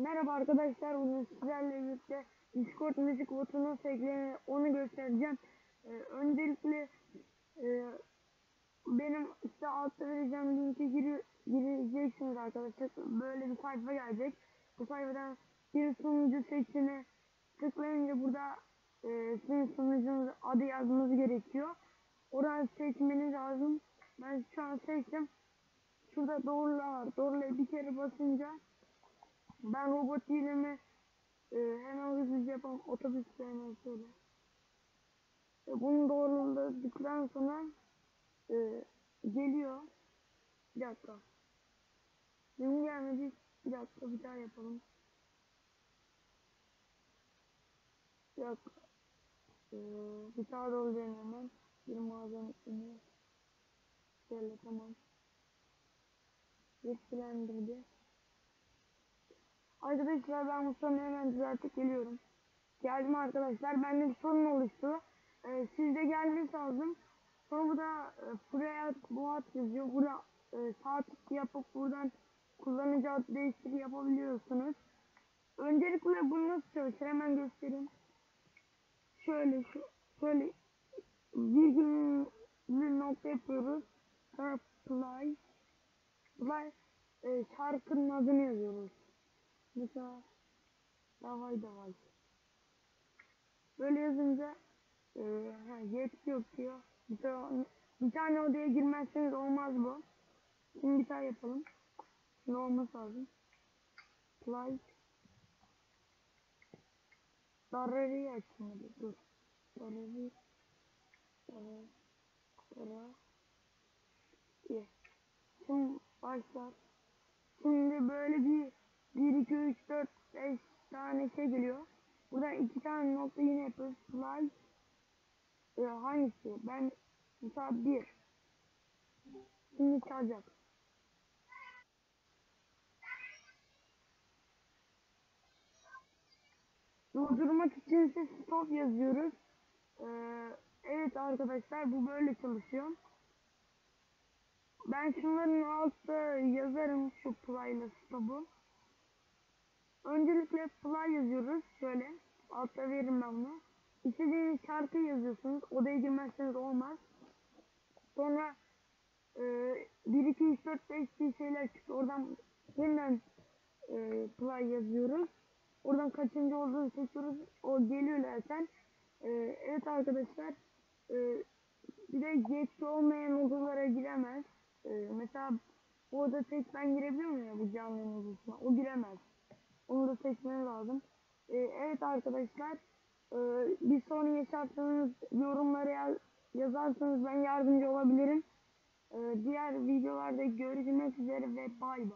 Merhaba arkadaşlar, bugün sizlerle birlikte Discord müzik botu nasıl onu göstereceğim. Ee, öncelikle e, benim işte altta vereceğim linke giri, gireceksiniz arkadaşlar. Böyle bir sayfa gelecek. Bu sayfadan bir sunucu seçimi tıklayınca burada e, sizin sunucunuz adı yazmanız gerekiyor. Oradan seçmeniz lazım. Ben şu an seçtim. Şurada doğrula var. Doğrulaya bir kere basınca ben robot değilimi e, hemen hızlıca yapalım. Otobüs hemen şöyle. E, bunu doğruladıktan sonra e, geliyor. Bir dakika. Benim gelmedi. Bir dakika bir daha yapalım. Bir dakika. E, bir daha doğrulayalım hemen. Bir mağazanın içine. Şöyle tamam. Yetkilendirdi. Arkadaşlar ben bu sorunu hemen düzeltip geliyorum. Geldim arkadaşlar. Bende bir sorun oluştu. Ee, sizde gelmesi lazım. Sonra burada e, Freya Boğat yazıyor. Burada e, sağ tık yapıp buradan kullanıcı adı değiştir yapabiliyorsunuz. Öncelikle bunu nasıl çalışır hemen göstereyim. Şöyle şu şöyle virgüllü nokta yapıyoruz. Sonra play play e, şarkının adını yazıyoruz. Mesela davay davay. Böyle yazınca e, ha, yetki yok diyor. Mesela bir tane odaya girmezseniz olmaz bu. Şimdi bir tane yapalım. Şimdi olması lazım. Play. Dararıyı açmadı. Dur. Darar. İyi. Şimdi başlar. Şimdi böyle bir 1, 2, 3, 4, 5 tane şey geliyor. Buradan iki tane nokta yine yapıyoruz. Fly e, hangisi? Ben mesela 1. Şimdi çalacak. Durdurmak için ise stop yazıyoruz. Ee, evet arkadaşlar bu böyle çalışıyor. Ben şunların altta yazarım şu play ile stop'u. Öncelikle fly yazıyoruz. Şöyle. Altta veririm ben bunu. İstediğiniz şarkı yazıyorsunuz. Odaya girmezseniz olmaz. Sonra e, 1, 2, 3, 4, 5 diye şeyler çıktı. Oradan yeniden e, play yazıyoruz. Oradan kaçıncı olduğunu seçiyoruz. O geliyor zaten. E, evet arkadaşlar. E, bir de yetki olmayan odalara giremez. E, mesela bu oda tek ben girebiliyor muyum ya bu canlı odasına? O giremez. Onu da seçmeniz lazım. Ee, evet arkadaşlar. E, bir sorun yaşarsanız yorumlara yaz, yazarsanız ben yardımcı olabilirim. Ee, diğer videolarda görüşmek üzere ve bay bay.